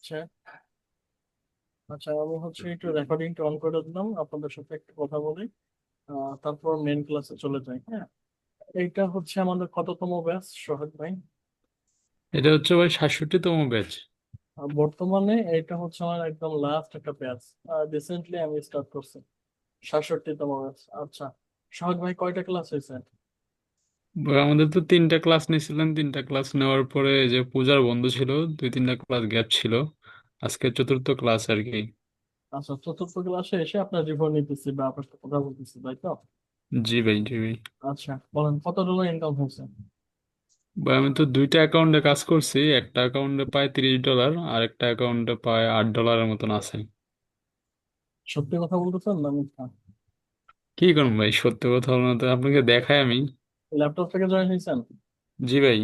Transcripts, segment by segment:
আচ্ছা আচ্ছা আমি হচ্ছে একটু রেকর্ডিংটা অন করে দিলাম আপনাদের সাথে একটু কথা বলি। তারপর মেন ক্লাসে চলে যাই হ্যাঁ? এইটা হচ্ছে আমাদের কততম ব্যাচ সোহাগ ভাই? এটা হচ্ছে ভাই সাতষট্টিতম ব্যাচ বর্তমানে এটা হচ্ছে আমার একদম লাস্ট একটা ব্যাচ রিসেন্টলি আমি স্টার্ট করছি সাতষট্টিতম ব্যাচ আচ্ছা সোহাগ ভাই কয়টা ক্লাস হয়েছে? আমাদের তো তিনটা ক্লাস নিয়েছিলেন তিনটা ক্লাস নেওয়ার পরে যে পূজার বন্ধ ছিল দুই তিনটা ক্লাস গ্যাপ ছিল। আজকে চতুর্থ ক্লাস আর কি। আচ্ছা চতুর্থ ক্লাসে এসে আপনার রিভিউ নিতেছি বা আপনার সাথে কথা বলতেছি তাই তো? জি ভাই জি ভাই। আচ্ছা বলেন কত ডলার ইনকাম হয়েছে? ভাই আমি তো দুইটা অ্যাকাউন্টে কাজ করছি। একটা অ্যাকাউন্টে পাই তিরিশ ডলার আর একটা অ্যাকাউন্টে পাই আট ডলারের মতন আছে। সত্যি কথা বলতেছেন না মিথ্যা? কি করুন ভাই সত্যি কথা বলতে তো আপনাকে দেখাই আমি। ল্যাপটপ থেকে জয়েন হয়েছেন? জি ভাই।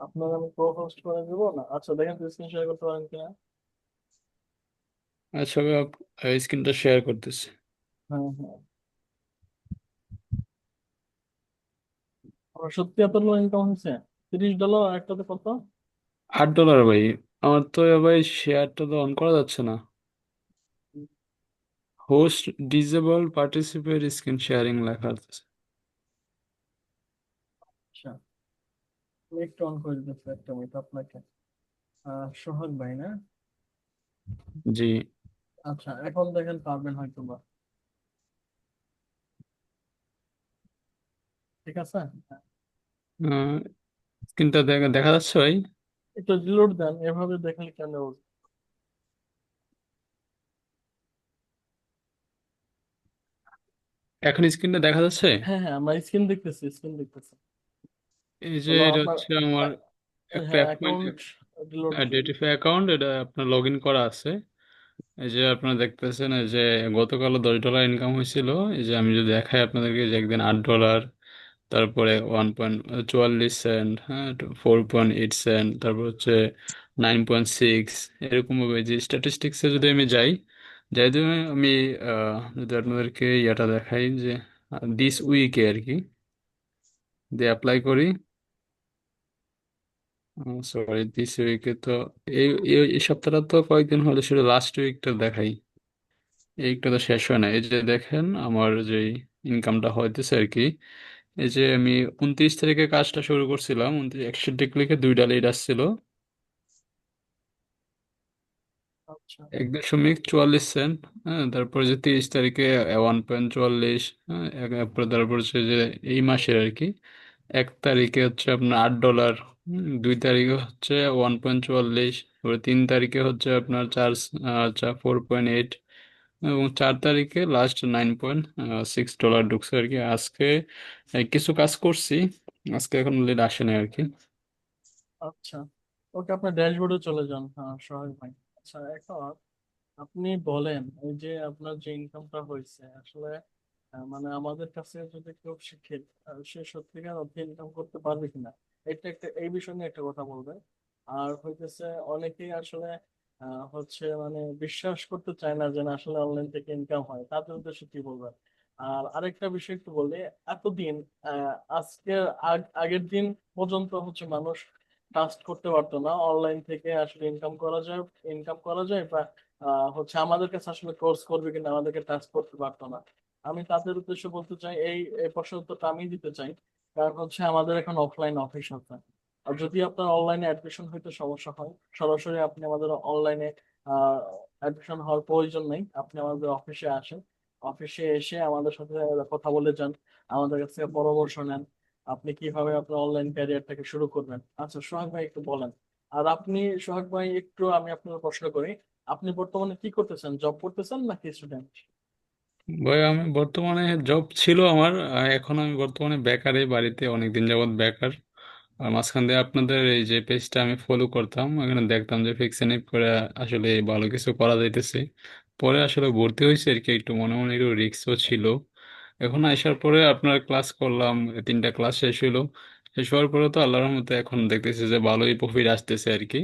আপনার আমি কো হোস্ট করে দেবো না? আচ্ছা দেখেন তো স্ক্রিন শেয়ার করতে পারেন কিনা। আচ্ছা ভাই স্ক্রিনটা শেয়ার করতেছি। হ্যাঁ হ্যাঁ। আমার সত্যি এত ইনকাম হয়েছে। তিরিশ ডলার আর একটাতে কত? আট ডলার ভাই। আমার তো ভাই শেয়ারটা তো অন করা যাচ্ছে না। Host disable participate screen sharing লেখা আছে আচ্ছা আমি একটু অন করে একটা মিনিট আপনাকে। সোহাগ ভাই না? জি। আচ্ছা এখন দেখেন পারবেন হয়তো বা। ঠিক আছে? স্ক্রিনটা দেখা যাচ্ছে ভাই? একটু রিলোড দেন এভাবে দেখলে কেন? এখন স্ক্রিনটা দেখা যাচ্ছে? হ্যাঁ হ্যাঁ আমরা স্ক্রিন দেখতেছি স্ক্রিন দেখতেছি। এই যে বলো এটা আপনার হচ্ছে আমার একটা হ্যাঁ অ্যাকাউন্ট রিলোড আইডেন্টিফাই অ্যাকাউন্ট এটা আপনার লগ ইন করা আছে। এই যে আপনারা দেখতেছেন এই যে গতকাল দশ ডলার ইনকাম হয়েছিল। এই যে আমি যদি দেখাই আপনাদেরকে যে একদিন আট ডলার তারপরে ওয়ান পয়েন্ট চুয়াল্লিশ সেন্ট হ্যাঁ ফোর পয়েন্ট এইট সেন্ট তারপর হচ্ছে নাইন পয়েন্ট সিক্স এরকম ভাবে। যে স্ট্যাটিস্টিক্সে যদি আমি যাই যাই যদি আমি আহ, যদি আপনাদেরকে ইয়েটা দেখাই যে দিস উইকে আর কি দিয়ে অ্যাপ্লাই করি সরি দিস উইকে তো এই এই এই সপ্তাহটা তো কয়েকদিন হলো শুধু লাস্ট উইকটা দেখাই। এই উইকটা তো শেষ হয় না। এই যে দেখেন আমার যে ইনকামটা হইতেছে আর কি এই যে আমি উনত্রিশ তারিখে কাজটা শুরু করছিলাম উনত্রিশ একষট্টি ক্লিকে দুইটা লিড আসছিল। আচ্ছা। এক দশমিক চুয়াল্লিশ সেন্ট হ্যাঁ তারপর যে তিরিশ তারিখে ওয়ান পয়েন্ট চুয়াল্লিশ হ্যাঁ এক- তারপর তারপর হচ্ছে যে এই মাসের আর কি এক তারিখে হচ্ছে আপনার আট ডলার দুই তারিখে হচ্ছে ওয়ান পয়েন্ট চুয়াল্লিশ তারপরে তিন তারিখে হচ্ছে আপনার চার আচ্ছা ফোর পয়েন্ট এইট এবং চার তারিখে last nine point six dollar ঢুকছে আর কি। আজকে কিছু কাজ করছি, আজকে এখন লিড আসে না আর কি। আচ্ছা ওকে, আপনার ড্যাশবোর্ডে চলে যান। হ্যাঁ সোহাগ ভাই। আচ্ছা এখন আপনি বলেন, এই যে আপনার যে ইনকামটা হয়েছে, আসলে মানে আমাদের কাছে যদি কেউ শিখে সে সত্যিকার অর্থে ইনকাম করতে পারবে কিনা? এটা একটা, এই বিষয় নিয়ে একটা কথা বলবে। আর হইতেছে অনেকেই আসলে হচ্ছে মানে বিশ্বাস করতে চায় না যে আসলে অনলাইন থেকে ইনকাম হয়। তাদের উদ্দেশ্যে কি বলবেন? আর আরেকটা বিষয় একটু বললে এতদিন আজকের আগের দিন পর্যন্ত হচ্ছে মানুষ ট্রাস্ট করতে পারতো না। অনলাইন থেকে আসলে ইনকাম করা যায় ইনকাম করা যায় বা হচ্ছে আমাদের কাছে আসলে কোর্স করবে কিনা আমাদেরকে ট্রাস্ট করতে পারতো না। আমি তাদের উদ্দেশ্যে বলতে চাই, এই এই প্রশ্নের উত্তরটা আমি দিতে চাই। কারণ হচ্ছে আমাদের এখন অফলাইন অফিস আছে। আর যদি আপনার অনলাইনে অ্যাডমিশন হইতে সমস্যা হয়, সরাসরি আপনি আমাদের অনলাইনে অ্যাডমিশন হওয়ার প্রয়োজন নেই। আপনি আমাদের অফিসে আসেন। অফিসে এসে আমাদের সাথে কথা বলে যান, আমাদের কাছ পরামর্শ নেন, আপনি কীভাবে আপনার অনলাইন ক্যারিয়ারটাকে শুরু করবেন। আচ্ছা সোহাগ ভাই একটু বলেন। আর আপনি, সোহাগ ভাই, একটু আমি আপনার প্রশ্ন করি, আপনি বর্তমানে কি করতেছেন? জব করতেছেন নাকি স্টুডেন্ট ভাই, আমি বর্তমানে জব ছিল আমার এখন আমি বর্তমানে বেকারে বাড়িতে অনেকদিন যাবত বেকার আর মাঝখান দিয়ে আপনাদের এই যে পেজটা আমি ফলো করতাম এখানে দেখতাম যে ফিক্সেনিভ করে আসলে ভালো কিছু করা যাইতেছে। পরে আসলে ভর্তি হয়েছে আর কি, একটু মনে মনে একটু রিস্কও ছিল। এখন আসার পরে আপনার ক্লাস করলাম, তিনটা ক্লাস শেষ হলো শেষ হওয়ার পরে তো আল্লাহর মতো এখন দেখতেছি যে ভালোই প্রফিট আসতেছে আর কি।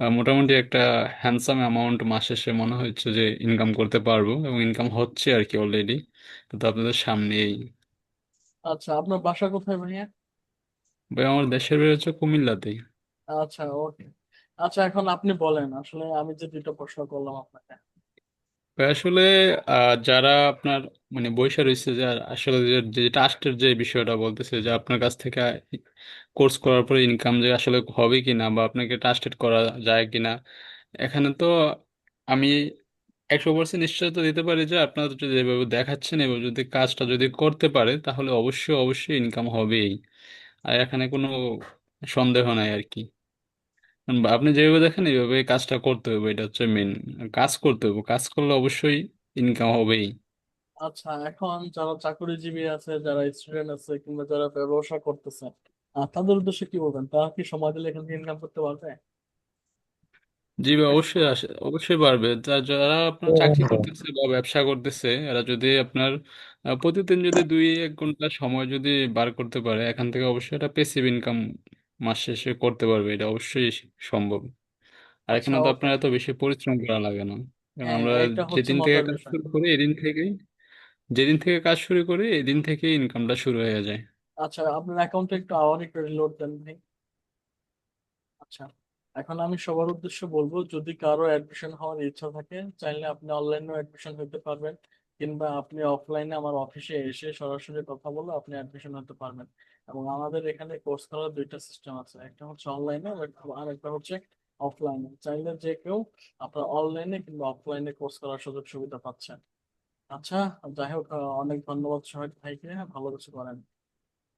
আহ, মোটামুটি একটা হ্যান্ডসাম অ্যামাউন্ট মাস শেষে মনে হচ্ছে যে ইনকাম করতে পারব এবং ইনকাম হচ্ছে আর কি অলরেডি তো আপনাদের সামনেই। আচ্ছা আপনার বাসা কোথায় ভাইয়া? ভাই আমার দেশের বের হচ্ছে কুমিল্লাতেই। আচ্ছা ওকে। আচ্ছা এখন আপনি বলেন আসলে আমি যে দুইটা প্রশ্ন করলাম আপনাকে। আসলে আহ, যারা আপনার মানে বৈশা রয়েছে যে আসলে যে ট্রাস্টের যে বিষয়টা বলতেছে যে আপনার কাছ থেকে কোর্স করার পরে ইনকাম যে আসলে হবে কিনা বা আপনাকে ট্রাস্টেড করা যায় কিনা এখানে তো আমি একশো পার্সেন্ট নিশ্চয়তা দিতে পারি যে আপনারা যদি এভাবে দেখাচ্ছেন এভাবে যদি কাজটা যদি করতে পারে তাহলে অবশ্যই অবশ্যই ইনকাম হবেই। আর এখানে কোনো সন্দেহ নাই আর কি। আপনি যেভাবে দেখেন এইভাবে কাজটা করতে হবে। এটা হচ্ছে মেন কাজ করতে হবে। কাজ করলে অবশ্যই ইনকাম হবেই। আচ্ছা এখন যারা চাকরিজীবী আছে যারা স্টুডেন্ট আছে কিংবা যারা ব্যবসা করতেছে আহ, তাদের উদ্দেশ্যে কি বলবেন? তারা কি সময় দিলে এখান থেকে ইনকাম করতে পারবে? জি ভাই অবশ্যই আসে অবশ্যই পারবে। যা- যারা আপনার চাকরি করতেছে বা ব্যবসা করতেছে এরা যদি আপনার আহ, প্রতিদিন যদি দুই এক ঘণ্টা সময় যদি বার করতে পারে এখান থেকে অবশ্যই একটা প্যাসিভ ইনকাম মাস শেষে করতে পারবে এটা অবশ্যই সম্ভব। আর আচ্ছা এখানে তো আপনার এত বেশি পরিশ্রম করা লাগে না। কারণ হ্যাঁ আমরা এটা হচ্ছে যেদিন থেকে মজার কাজ বিষয় শুরু করি এদিন থেকেই যেদিন থেকে কাজ শুরু করি এদিন থেকেই ইনকামটা শুরু হয়ে যায়। আচ্ছা আপনার অ্যাকাউন্টে একটু আবার একটু রিলোড দেন ভাই। আচ্ছা এখন আমি সবার উদ্দেশ্যে বলব যদি কারও অ্যাডমিশন হওয়ার ইচ্ছা থাকে চাইলে আপনি অনলাইনেও অ্যাডমিশন হতে পারবেন। কিংবা আপনি অফলাইনে আমার অফিসে এসে সরাসরি কথা বলে আপনি অ্যাডমিশন হতে পারবেন। এবং আমাদের এখানে কোর্স করার দুইটা সিস্টেম আছে, একটা হচ্ছে অনলাইনে আর একটা হচ্ছে অফলাইনে চাইলে যে কেউ আপনার অনলাইনে কিংবা অফলাইনে কোর্স করার সুযোগ সুবিধা পাচ্ছেন। আচ্ছা যাই হোক অনেক ধন্যবাদ সবাই ভাইকে ভালো কিছু করেন।